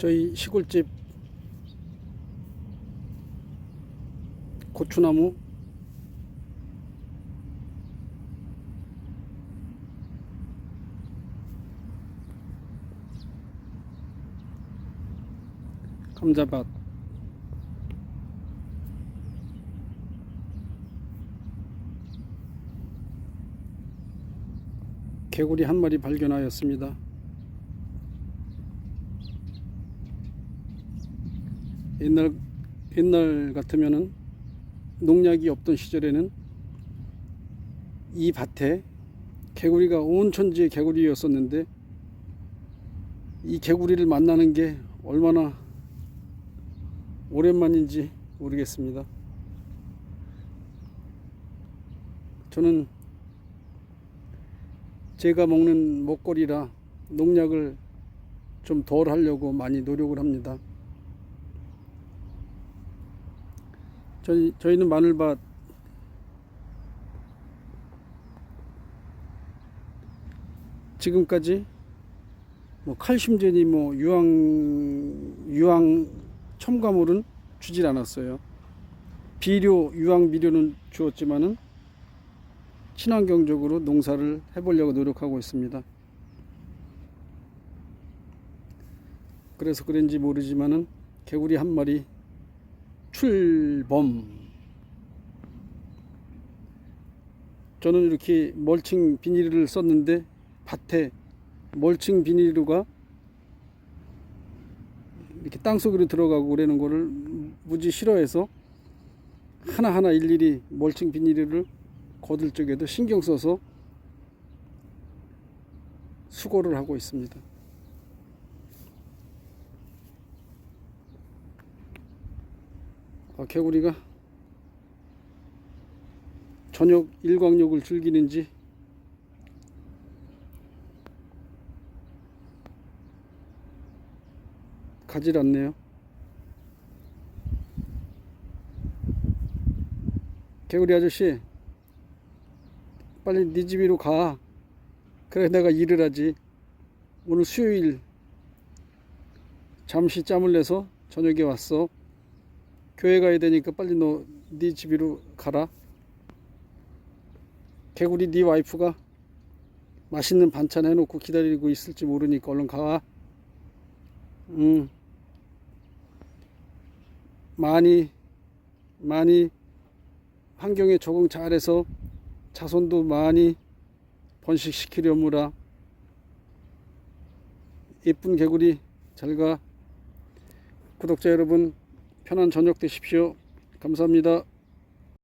저희 시골집 고추나무 감자밭 개구리 한 마리 발견하였습니다. 옛날 옛날 같으면은 농약이 없던 시절에는 이 밭에 개구리가 온 천지의 개구리였었는데 이 개구리를 만나는 게 얼마나 오랜만인지 모르겠습니다. 저는 제가 먹는 먹거리라 농약을 좀 덜 하려고 많이 노력을 합니다. 저희, 저희는 마늘밭 지금까지 뭐 칼슘제니 뭐 유황 유황 첨가물은 주질 않았어요. 비료 유황 비료는 주었지만은 친환경적으로 농사를 해보려고 노력하고 있습니다. 그래서 그런지 모르지만은 개구리 한 마리 출범. 저는 이렇게 멀칭 비닐을 썼는데 밭에 멀칭 비닐루가 이렇게 땅 속으로 들어가고 그러는 거를 무지 싫어해서 하나하나 일일이 멀칭 비닐을 거들 적에도 신경 써서 수고를 하고 있습니다. 아, 개구리가 저녁 일광욕을 즐기는지 가질 않네요. 개구리 아저씨, 빨리 네 집으로 가. 그래 내가 일을 하지. 오늘 수요일 잠시 짬을 내서 저녁에 왔어. 교회 가야 되니까 빨리 너 네 집으로 가라. 개구리 네 와이프가 맛있는 반찬 해놓고 기다리고 있을지 모르니까 얼른 가. 응. 많이 많이 환경에 적응 잘해서 자손도 많이 번식시키려무라. 예쁜 개구리 잘 가. 구독자 여러분 편한 저녁 되십시오. 감사합니다.